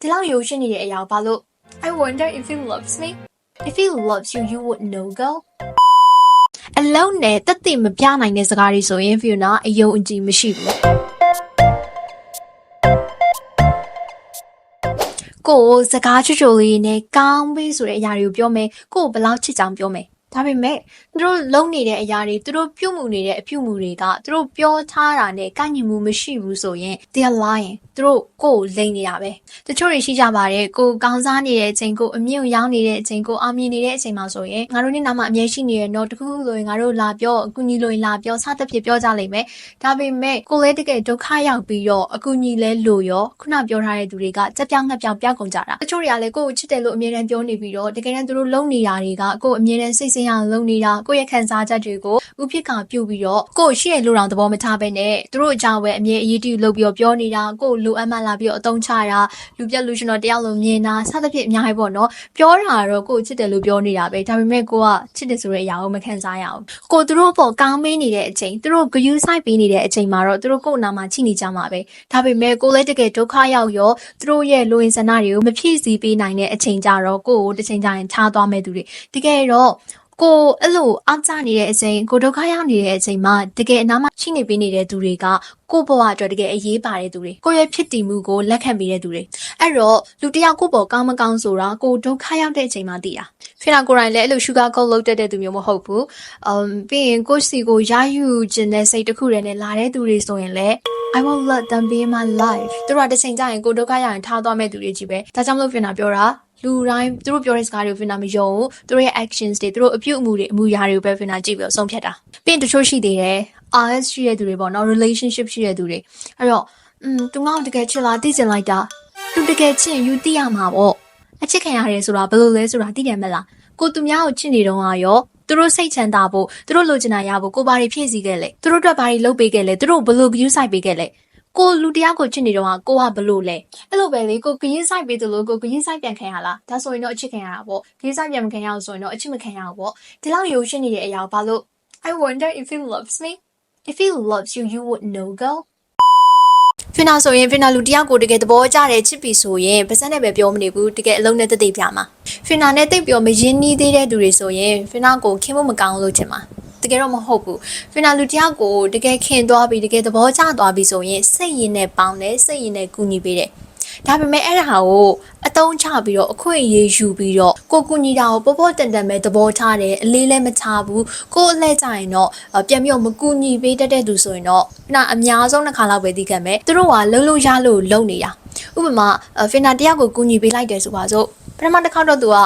ဒီလောက်ရိုးရှင်းနေတဲ့အရာကိုဘာလို့ I wonder if he loves me if he loves you you would know girl အလုံးနဲ့တက်တည်မပြနိုင်တဲ့စကားတွေဆိုရင် Fiona အယုံအကြည်မရှိဘူးကိုယ်စကားချွတ်ချွတ်လေးနဲ့ကောင်းပေးဆိုတဲ့အရာတွေကိုပြောမယ်ကိုယ်ဘယ်လောက်ချစ်ကြောင်ပြောမယ် ဒါပေမဲ့သူတို့လုံနေတဲ့အရာတွေသူတို့ပြုတ်မှုနေတဲ့အပြုတ်မှုတွေကသူတို့ပြောထားတာနဲ့ကိုက်ညီမှုမရှိဘူးဆိုရင် they are lying သူတို့ကိုယ်လိမ့်နေတာပဲတချို့တွေရှိကြပါတယ်ကိုယ်ကောင်းစားနေတဲ့အချိန်ကိုအမြင့်ရောက်နေတဲ့အချိန်ကိုအောင်မြင်နေတဲ့အချိန်မှာဆိုရင်ငါတို့နေ့နာမှာအမြဲရှိနေရတော့တခုခုဆိုရင်ငါတို့လာပြောအကူညီလိုရင်လာပြောစသဖြင့်ပြောကြလိမ့်မယ်ဒါပေမဲ့ကိုယ်လည်းတကယ်ဒုက္ခရောက်ပြီးတော့အကူညီလဲလို့ရောခုနပြောထားတဲ့သူတွေကကြက်ပြောင်းငှက်ပြောင်းပြောက်ကုန်ကြတာတချို့တွေကလည်းကိုယ်ကိုချစ်တယ်လို့အမြဲတမ်းပြောနေပြီးတော့တကယ်တမ်းသူတို့လုံနေတာတွေကကိုယ်အမြဲတမ်းစိတ်ဆင်းရအောင်လုံနေတာကိုယ့်ရဲ့ခံစားချက်တွေကိုဥဖြစ်ကပြုတ်ပြီးတော့ကိုယ်ရှိရလို့တောင်သဘောမထားဘဲနဲ့သူတို့အကြောင်းပဲအမြဲအရေးတယူလုပ်ပြီးတော့ပြောနေတာကိုယ်လိုအပ်မှလာပြီးတော့အတုံးချတာလူပြက်လူရှင်တော်တယောက်လိုမြင်တာစသဖြင့်အများကြီးပေါ့နော်ပြောတာတော့ကိုယ်ချစ်တယ်လို့ပြောနေတာပဲဒါပေမဲ့ကိုကချစ်တယ်ဆိုတဲ့အရာကိုမခံစားရအောင်ကိုသူတို့ပေါ်ကောင်းမင်းနေတဲ့အချိန်သူတို့ဂယူးဆိုင်ပေးနေတဲ့အချိန်မှာတော့သူတို့ကိုယ်နာမှာချိနေကြမှာပဲဒါပေမဲ့ကိုလည်းတကယ်ဒုက္ခရောက်ရောသူတို့ရဲ့လူဝင်ဆန္ဒတွေကိုမဖြည့်ဆည်းပေးနိုင်တဲ့အချိန်ကြတော့ကိုကိုတစ်ချိန်ကျရင်ထားသွားမဲ့သူတွေတကယ်တော့ကိုအဲ့လိုအားကျနေတဲ့အချိန်ကိုဒုက္ခရောက်နေတဲ့အချိန်မှာတကယ်အနားမှာရှိနေပေးနေတဲ့သူတွေကကိုဘဝအတွက်တကယ်အရေးပါတဲ့သူတွေကိုယ့်ရဲ့ဖြစ်တည်မှုကိုလက်ခံပေးတဲ့သူတွေအဲ့တော့လူတစ်ယောက်ကိုပေါ်ကောင်းမကောင်းဆိုတာကိုဒုက္ခရောက်တဲ့အချိန်မှာသိတာဖိနာကိုယ်တိုင်လည်းအဲ့လို sugar coat လုပ်တတ်တဲ့သူမျိုးမဟုတ်ဘူးအမ်ပြီးရင်ကိုယ့်စီကိုရယူခြင်းတဲ့စိတ်တစ်ခုတည်းနဲ့လာတဲ့သူတွေဆိုရင်လည်း I will let them be in my life သူတို့ကတစ်ချိန်ကျရင်ကိုဒုက္ခရရင်ထားသွားမဲ့သူတွေကြီးပဲဒါကြောင့်မလို့ဖိနာပြောတာ လူတိုင်းသူတို့ပြောတဲ့စကားတွေကိုဖိနာမယုံဘူးသူတို့ရဲ့ actions တွေသူတို့အပြုတ်အမူတွေအမူအရာတွေကိုပဲဖိနာကြည့်ပြီးတော့ဆုံးဖြတ်တာပြီးရင်တချို့ရှိသေးတယ် RS ရှိတဲ့သူတွေပေါ့နော် relationship ရှိတဲ့သူတွေအဲ့တော့อืมသူငါ့ကိုတကယ်ချစ်လားသိချင်လိုက်တာသူတကယ်ချစ်ရင်ယူသိရမှာပေါ့အချစ်ခံရတယ်ဆိုတာဘယ်လိုလဲဆိုတာသိတယ်မလားကိုသူများကိုချစ်နေတော့ရောသူတို့စိတ်ချမ်းသာဖို့သူတို့လိုချင်တာရဖို့ကိုဘာတွေဖြည့်ဆည်းခဲ့လဲသူတို့အတွက်ဘာတွေလုပ်ပေးခဲ့လဲသူတို့ဘယ်လို view ဆိုင်ပေးခဲ့လဲ ကိုလူတယောက်ကိုချစ်နေတော့ကိုကဘလို့လဲအဲ့လိုပဲလေကိုဂရင်ဆိုင်ပေးသလိုကိုဂရင်ဆိုင်ပြန်ခံရလားဒါဆိုရင်တော့အချစ်ခံရတာပေါ့ဂရင်ဆိုင်ပြန်မခံရအောင်ဆိုရင်တော့အချစ်မခံရအောင်ပေါ့ဒီလောက်ရိုးရှင်းနေတဲ့အရာကိုဘာလို့ I wonder if he loves me if he loves you you would know girl ဖင်နာဆိုရင်ဖင်နာလူတယောက်ကိုတကယ်သဘောကျတယ်ချစ်ပြီဆိုရင်ပါစက်နဲ့ပဲပြောမနေဘူးတကယ်အလုံးနဲ့တသိပြမှာဖင်နာနဲ့တိတ်ပြောမရင်းနှီးသေးတဲ့သူတွေဆိုရင်ဖင်နာကိုခင်မမကောင်းလို့ချင်မှာ တကယ်တော့မဟုတ်ဘူးဖင်နာလူတယောက်ကိုတကယ်ခင်သွားပြီးတကယ်သဘောကျသွားပြီးဆိုရင်စိတ်ရင်းနဲ့ပေါင်းတယ်စိတ်ရင်းနဲ့ကူညီပေးတယ်ဒါပေမဲ့အဲ့ဒါဟာကိုအတုံးချပြီးတော့အခွင့်အရေးယူပြီးတော့ကိုကူညီတာကိုပေါ်ပေါ်တန်တန်ပဲသဘောထားတယ်အလေးလည်းမချဘူးကိုအလှည့်ကြရင်တော့ပြန်ပြီးတော့မကူညီပေးတတ်တဲ့သူဆိုရင်တော့နာအများဆုံးတစ်ခါလောက်ပဲသိခဲ့မယ်သူတို့ကလှုပ်လှုပ်ရလို့လုံနေတာဥပမာဖင်နာတယောက်ကိုကူညီပေးလိုက်တယ်ဆိုပါစို့ပထမတစ်ခါတော့သူက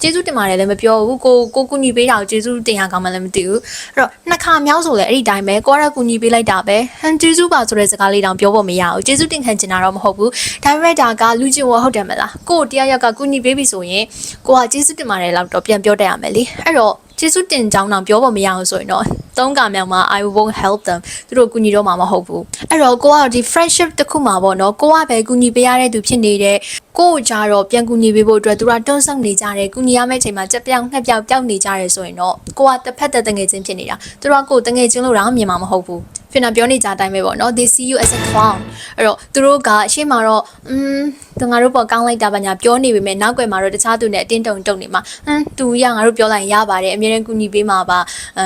ကျေးဇူးတင်ပါတယ်လည်းမပြောဘူးကိုကိုကူညီပေးတာကိုကျေးဇူးတင်ရကောင်းမှလည်းမသိဘူးအဲ့တော့နှစ်ခါမြောက်ဆိုလည်းအဲ့ဒီတိုင်းပဲကိုရကူညီပေးလိုက်တာပဲဟန်ကျေးဇူးပါဆိုတဲ့စကားလေးတောင်ပြောဖို့မရဘူးကျေးဇူးတင်ခံချင်တာတော့မဟုတ်ဘူးဒါပေမဲ့ဒါကလူချင်းဝဟုတ်တယ်မလားကိုတရားရောက်ကကူညီပေးပြီဆိုရင်ကိုကကျေးဇူးတင်ပါတယ်လောက်တော့ပြန်ပြောတတ်ရမယ်လေအဲ့တော့ ကျေးဇူးတင်ကြောင်းတောင်ပြောဖို့မရအောင်ဆိုရင်တော့သုံးကမြောက်မှာ I won't help them သူတို့ကူညီတော့မှာမဟုတ်ဘူးအဲ့တော့ကိုကဒီ friendship တစ်ခုမှာပေါ့နော်ကိုကပဲကူညီပေးရတဲ့သူဖြစ်နေတဲ့ကိုကိုကြတော့ပြန်ကူညီပေးဖို့အတွက်သူကတွန်းဆောက်နေကြတယ်ကူညီရမယ့်အချိန်မှာကြက်ပြောင်ငှက်ပြောင်ပျောက်နေကြတယ်ဆိုရင်တော့ကိုကတစ်ဖက်သက်တငယ်ချင်းဖြစ်နေတာသူတို့ကကိုတငယ်ချင်းလို့တော့မြင်မှာမဟုတ်ဘူးဖင်နာပြောနေကြအတိုင်းပဲပေါ့နော် they see you as a clown အဲ့တော့သူတို့ကအရှိမတော့อืมသူငါတို့ပေါ်ကောင်းလိုက်တာပါညာပြောနေပေမဲ့နောက်ွယ်မှာတော့တခြားသူနဲ့အတင်းတုံတုံနေမှာဟမ်သူရငါတို့ပြောလိုက်ရင်ရပါတယ်အမြဲတမ်းကူညီပေးမှာပါ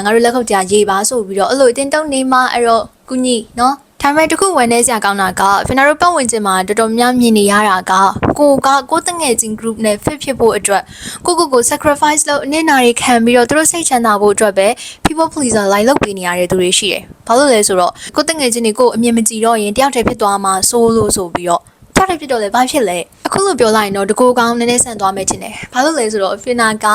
ငါတို့လက်ခုပ်တရားရေးပါဆိုပြီးတော့အဲ့လိုအတင်းတုံနေမှာအဲ့တော့ကူညီနော် ဒါပေမဲ့တခုဝန်နေစရာကောင်းတာကဖင်နာတို့ပတ်ဝန်းကျင်မှာတော်တော်များမြင်နေရတာကကိုကကိုတငယ်ချင်း group နဲ့ fit ဖြစ်ဖို့အတွက်ကိုကိုကို sacrifice လုပ်အနစ်နာတွေခံပြီးတော့သူတို့စိတ်ချမ်းသာဖို့အတွက်ပဲ people pleaser လိုက်လုပ်ပေးနေရတဲ့သူတွေရှိတယ်။ဘာလို့လဲဆိုတော့ကိုတငယ်ချင်းတွေကိုအမြင်မကြည့်တော့ရင်တယောက်တည်းဖြစ်သွားမှာစိုးလို့ဆိုပြီးတော့ တယောက်တည်းဖြစ်တော့လဲဘာဖြစ်လဲအခုလိုပြောလိုက်ရင်တော့တကူကောင်းနည်းနည်းဆန်သွားမယ်ထင်တယ်။ဘာလို့လဲဆိုတော့ Fina က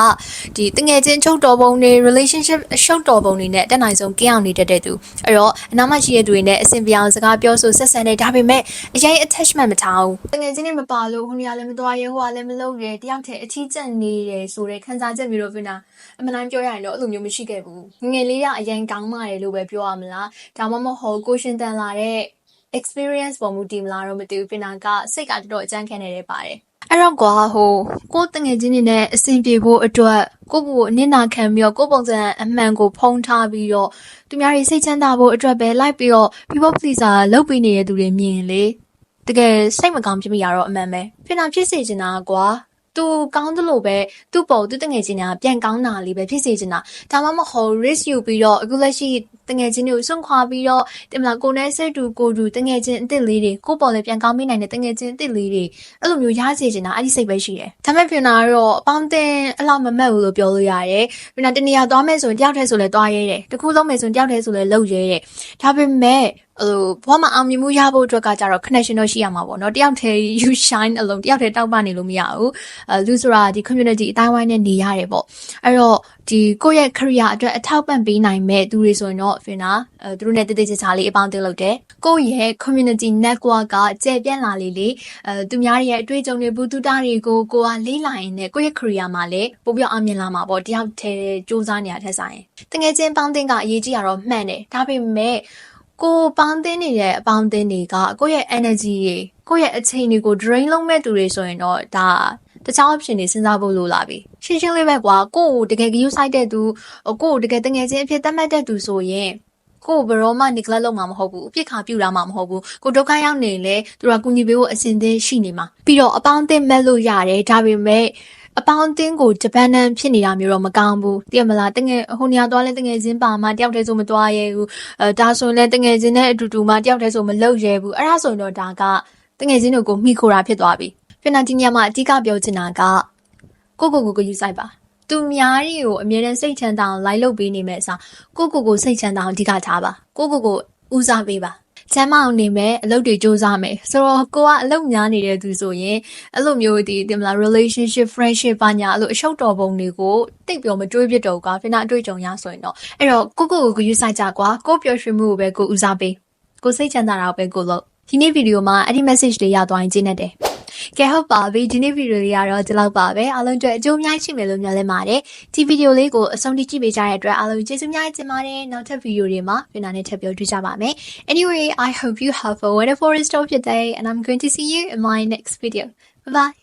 ဒီတငယ်ချင်းချုပ်တော်ပုံတွေ relationship ရှုပ်တော်ပုံတွေနဲ့တက်နိုင်ဆုံးကင်းအောင်နေတတ်တဲ့သူအဲ့တော့အနာမရှိတဲ့သူတွေနဲ့အဆင်ပြေအောင်စကားပြောဆိုဆက်ဆံနေဒါပေမဲ့အရင် attachment မထားဘူးတငယ်ချင်းတွေမပါလို့ဟိုနေရာလည်းမသွားရဲဟိုကလည်းမလုပ်ရဲတယောက်တည်းအထီးကျန်နေတယ်ဆိုတဲ့ခံစားချက်မျိုးတော့ Fina အမှန်တိုင်းပြောရရင်တော့အဲ့လိုမျိုးမရှိခဲ့ဘူးငငယ်လေးကအရင်ကောင်းမှတယ်လို့ပဲပြောရမလားဒါမှမဟုတ်ကိုရှင်တန်လာတဲ့ experience ပေါ်မူတည်မလားတော့မသိဘူးပင်နာကစိတ်ကတော်တော်အကြမ်းခံနေတယ်ပါတယ်အဲ့တော့ကွာဟိုကိုတငယ်ချင်းတွေနဲ့အဆင်ပြေဖို့အတွက်ကိုကိုအနစ်နာခံပြီးတော့ကိုပုံစံအမှန်ကိုဖုံးထားပြီးတော့သူများတွေစိတ်ချမ်းသာဖို့အတွက်ပဲလိုက်ပြီးတော့ people pleaser လုပ်ပေးနေတဲ့သူတွေမြင်လေတကယ်စိတ်မကောင်းဖြစ်မိရတော့အမှန်ပဲဖြစ်တာဖြစ်စေချင်တာကွာသူကောင်းသလိုပဲသူ့ပုံသူတငယ်ချင်းကပြန်ကောင်းတာလေးပဲဖြစ်စေချင်တာဒါမှမဟုတ် risk ယူပြီးတော့အခုလက်ရှိ တငယ်ချင်းတွေကိုစွန့်ခွာပြီးတော့တင်မလားကိုနဲ့ဆက်တူကိုတူတငယ်ချင်းအစ်စ်လေးတွေကိုပေါ်လည်းပြန်ကောင်းမိနိုင်တဲ့တငယ်ချင်းအစ်စ်လေးတွေအဲ့လိုမျိုးရစေချင်တာအဲ့ဒီစိတ်ပဲရှိတယ်ဒါပေမဲ့ပြင်တာကတော့အပေါင်းတင်အလောက်မမက်ဘူးလို့ပြောလို့ရတယ်ပြင်တာတနေရာသွားမယ်ဆိုရင်တယောက်တည်းဆိုလည်းသွားရဲတယ်တခုလုံးမယ်ဆိုရင်တယောက်တည်းဆိုလည်းလုပ်ရဲတယ်ဒါပေမဲ့ဟိုဘဝမှာအောင်မြင်မှုရဖို့အတွက်ကကြတော့ connection တော့ရှိရမှာပေါ့နော်တယောက်တည်း you shine alone တယောက်တည်းတောက်ပနေလို့မရဘူးအဲလူဆိုတာဒီ community အတိုင်းဝိုင်းနဲ့နေရတယ်ပေါ့အဲ့တော့ဒီကိုယ့်ရဲ့ career အတွက်အထောက်ပံ့ပေးနိုင်မဲ့သူတွေဆိုရင်တော့ဖင်နာအဲသူတို့နဲ့တည်တည်ချာချာလေးအပေါင်းအသင်းလုပ်တယ်ကိုယ့်ရဲ့ community network ကကျယ်ပြန့်လာလေလေအဲသူများရဲ့အတွေ့အကြုံတွေဘူးတူတာတွေကိုကိုကလေးလာရင်လည်းကိုယ့်ရဲ့ career မှာလည်းပိုပြီးအောင်မြင်လာမှာပေါ့တယောက်တည်းစူးစမ်းနေတာထက်ဆိုင်တကယ်ချင်းပေါင်းတင်ကအရေးကြီးရတော့မှန်တယ်ဒါပေမဲ့ကိုပေါင်းတင်နေတဲ့အပေါင်းတင်တွေကကိုယ့်ရဲ့ energy တွေကိုယ့်ရဲ့အချိန်တွေကို drain လုပ်မဲ့သူတွေဆိုရင်တော့ဒါ တခြား option တွေစဉ်းစားဖို့လိုလာပြီရှင်းရှင်းလေးပဲကွာကိုကိုတကယ် view site တဲ့သူကိုကိုတကယ်တငယ်ချင်းအဖြစ်သတ်မှတ်တဲ့သူဆိုရင်ကိုဘယ်တော့မှ neglect လုပ်မှာမဟုတ်ဘူးအပြစ်ခါပြူတာမှမဟုတ်ဘူးကိုဒုက္ခရောက်နေလေသူကကူညီပေးဖို့အစဉ်သင်းရှိနေမှာပြီးတော့အပေါင်းအသင်းမဲ့လို့ရတယ်ဒါပေမဲ့အပေါင်းအသင်းကိုဂျပန်နန်ဖြစ်နေတာမျိုးတော့မကောင်းဘူးတကယ်မလားတငယ်ဟိုနေရာသွားလဲတငယ်ချင်းပါမှတယောက်တည်းဆိုမသွားရဲဘူးအဲဒါဆိုရင်လည်းတငယ်ချင်းနဲ့အတူတူမှတယောက်တည်းဆိုမလုပ်ရဲဘူးအဲ့ဒါဆိုရင်တော့ဒါကတငယ်ချင်းတို့ကိုမိခိုတာဖြစ်သွားပြီ ဖင်နာဒီညမှာအဓိကပြောချင်တာကကိုကိုကိုကိုယူဆိုင်ပါသူများတွေကိုအမြဲတမ်းစိတ်ချမ်းသာအောင်လိုက်လုပ်ပေးနေမဲ့အစားကိုကိုကိုစိတ်ချမ်းသာအောင်အဓိကထားပါကိုကိုကိုဦးစားပေးပါချမ်းမအောင်နေမဲ့အလုပ်တွေစူးစမ်းမယ်ဆိုတော့ကိုကအလုပ်များနေတဲ့သူဆိုရင်အဲ့လိုမျိုးဒီတင်မလား relationship friendship ဘာညာအဲ့လိုအရှုပ်တော်ပုံတွေကိုတိတ်ပြောမတွေးပြတော့ကွာဖိနာအတွေ့အကြုံရဆိုရင်တော့အဲ့တော့ကိုကိုကိုကိုယူဆိုင်ကြကွာကိုပျော်ရွှင်မှုကိုပဲကိုဦးစားပေးကိုစိတ်ချမ်းသာတာကိုပဲကိုလုပ်ဒီနေ့ဗီဒီယိုမှာအဲ့ဒီ message တွေရသွားရင်ကျင်းနေတယ် ကဲဟုတ်ပါပြီဒီနေ့ဗီဒီယိုလေးကတော့ဒီလောက်ပါပဲအားလုံးအတွက်အကျိုးအများကြီးရှိမယ်လို့မျှော်လင့်ပါတယ်ဒီဗီဒီယိုလေးကိုအဆုံးထိကြည့်ပေးကြတဲ့အတွက်အားလုံးကျေးဇူးများတင်ပါတယ်နောက်ထပ်ဗီဒီယိုတွေမှာပြန်လာနဲ့ထပ်ပြောတွေ့ကြပါမယ် anyway i hope you have a wonderful rest of your day and i'm going to see you in my next video bye bye